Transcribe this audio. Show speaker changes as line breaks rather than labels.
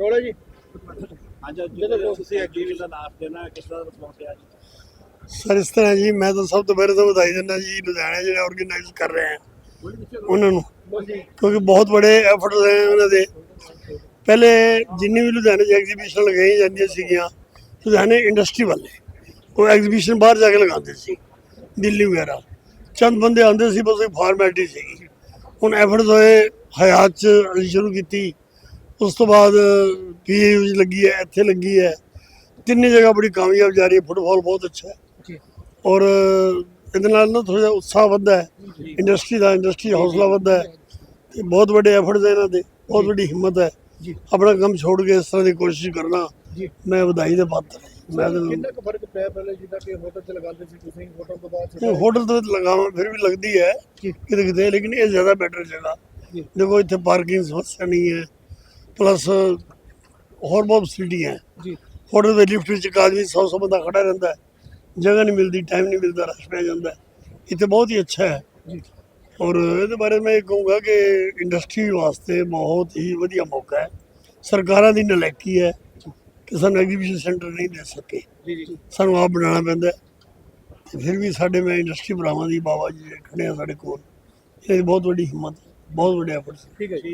ਰੋਲਾ ਜੀ।
ਹਾਂਜੀ ਜਦੋਂ ਤੁਸੀਂ ਐਗਜੀਬਿਸ਼ਨ ਦਾ ਨਾਮ ਦੇਣਾ ਕਿਸ ਤਰ੍ਹਾਂ ਦਾ ਰਿਸਪੌਂਸ ਹੈ
ਸਰ ਇਸ ਤਰ੍ਹਾਂ ਜੀ ਮੈਂ ਤਾਂ ਸਭ ਤੋਂ ਪਹਿਲਾਂ ਤਾਂ ਵਧਾਈ ਦਿੰਦਾ ਜੀ ਲੁਧਿਆਣਾ ਜਿਹੜੇ ਆਰਗੇਨਾਈਜ਼ ਕਰ ਰਹੇ ਹਨ ਉਹਨਾਂ ਨੂੰ। ਕਿਉਂਕਿ ਬਹੁਤ ਬੜੇ ਐਫਰਟਸ ਹੈ ਉਹਨਾਂ ਦੇ। ਪਹਿਲੇ ਜਿੰਨੀ ਵੀ ਲੁਧਿਆਣੇ 'ਚ ਐਗਜ਼ੀਬਿਸ਼ਨ ਲਗਾਈ ਜਾਂਦੀਆਂ ਸੀਗੀਆਂ ਲੁਧਿਆਣੇ ਇੰਡਸਟਰੀ ਵਾਲੇ ਉਹ ਐਗਜ਼ੀਬਿਸ਼ਨ ਬਾਹਰ ਜਾ ਕੇ ਲਗਾਉਂਦੇ ਸੀ ਦਿੱਲੀ ਵਗੈਰਾ। ਚੰਦ ਬੰਦੇ ਆਉਂਦੇ ਸੀ ਬਸ ਇੱਕ ਫਾਰਮੈਲਿਟੀ ਸੀਗੀ। ਹੁਣ ਐਫਰਟਸ ਹੋਏ ਹਯਾਤ 'ਚ ਸ਼ੁਰੂ ਕੀਤੀ। ਉਸ ਤੋਂ ਬਾਅਦ ਪੀਏਯੂ 'ਚ ਲੱਗੀ ਹੈ ਇੱਥੇ ਲੱਗੀ ਹੈ। ਤਿੰਨੇ ਜਗ੍ਹਾ ਬੜੀ ਕਾਮਯਾਬ ਜਾ ਰਹੀ ਹੈ ਫੁੱਟਬਾਲ ਬਹੁਤ ਅੱਛਾ ਹੈ।
ਜੀ।
ਔਰ ਇਹਦੇ ਨਾਲ ਨਾ ਥੋੜਾ ਜਿਹਾ ਉਤਸ਼ਾਹ ਵੱਧਦਾ ਹੈ। ਇੰਡਸਟਰੀ ਦਾ ਇੰਡਸਟਰੀ ਹੌਸਲਾ ਵੱਧਦਾ ਹੈ। ਤੇ ਬਹੁਤ ਵੱਡੇ ਐਫਰਟਸ ਇਹਨਾਂ ਦੇ ਬਹੁਤ ਵੱਡੀ ਹਿੰਮਤ ਹੈ।
ਜੀ।
ਆਪਣਾ ਕੰਮ ਛੋੜ ਕੇ ਇਸ ਤਰ੍ਹਾਂ ਦੀ ਕੋਸ਼ਿਸ਼ ਕਰਨਾ
ਜੀ।
ਮੈਂ ਵਧਾਈ ਦੇ ਪਾਤਰ ਮੈਂ ਤਾਂ
ਕਿੰਨਾ ਕੁ ਫ਼ਰਕ ਪਿਆ ਪਹਿਲੇ ਜਿੱਦਾਂ ਕਿ ਹੋਟਲ 'ਚ ਲਗਾਉਂਦੇ ਸੀ ਤੁਸੀਂ ਹੋਟਲ ਤੋਂ ਬਾਅਦ
ਹੋਟਲ ਤੋਂ ਲਗਾਵਾਂ ਫਿਰ ਵੀ ਲੱਗਦੀ ਹੈ
ਜੀ।
ਕਿਤੇ ਕਿਤੇ ਲੇਕਿਨ ਇਹ ਜ਼ਿਆਦਾ ਬੈਟਰ ਜਗ੍ਹਾ।
ਜੀ।
ਦੇਖੋ ਇੱਥੇ ਪਾਰਕਿੰਗ ਸਮੱਸਿਆ ਨਹੀਂ ਹੈ। ਪਲੱਸ ਹੋਰ ਬਹੁਤ ਫੈਸਿਲਿਟੀ ਹੈ।
ਜੀ।
ਹੋਟਲ ਦੇ ਲਿਫਟ ਵਿੱਚ ਆਦਮੀ 100 100 ਬੰਦਾ ਖੜਾ ਰਹਿੰਦਾ ਜਗ੍ਹਾ ਨਹੀਂ ਮਿਲਦੀ ਟਾਈਮ ਨਹੀਂ ਮਿਲਦਾ ਰਸ਼ ਪੈ ਜਾਂਦਾ ਇੱਥੇ ਬਹੁਤ ਹੀ ਅੱਛਾ ਹੈ।
ਜੀ।
ਔਰ ਇਹਦੇ ਬਾਰੇ ਮੈਂ ਇਹ ਕਹੂੰਗਾ ਕਿ ਇੰਡਸਟਰੀ ਵਾਸਤੇ ਬਹੁਤ ਹੀ ਵਧੀਆ ਮੌਕਾ ਹੈ। ਸਰਕਾਰਾਂ ਦੀ ਨਲਾਇਕੀ ਹੈ ਕਿ ਸਾਨੂੰ ਐਗਜ਼ੀਬਿਸ਼ਨ ਸੈਂਟਰ ਨਹੀਂ ਦੇ ਸਕੇ। ਸਾਨੂੰ ਆਪ ਬਣਾਉਣਾ ਪੈਂਦਾ। ਤੇ ਫਿਰ ਵੀ ਸਾਡੇ ਮੈਂ ਇੰਡਸਟਰੀ ਭਰਾਵਾਂ ਦੀ ਬਾਬਾ ਜੀ ਖੜੇ ਆ ਸਾਡੇ ਕੋਲ ਇਹ ਬਹੁਤ ਵੱਡੀ ਹਿੰਮਤ ਬਹੁਤ ਵੱਡੇ ਐਫਰਟਸ
ਠੀਕ ਹੈ ਜੀ।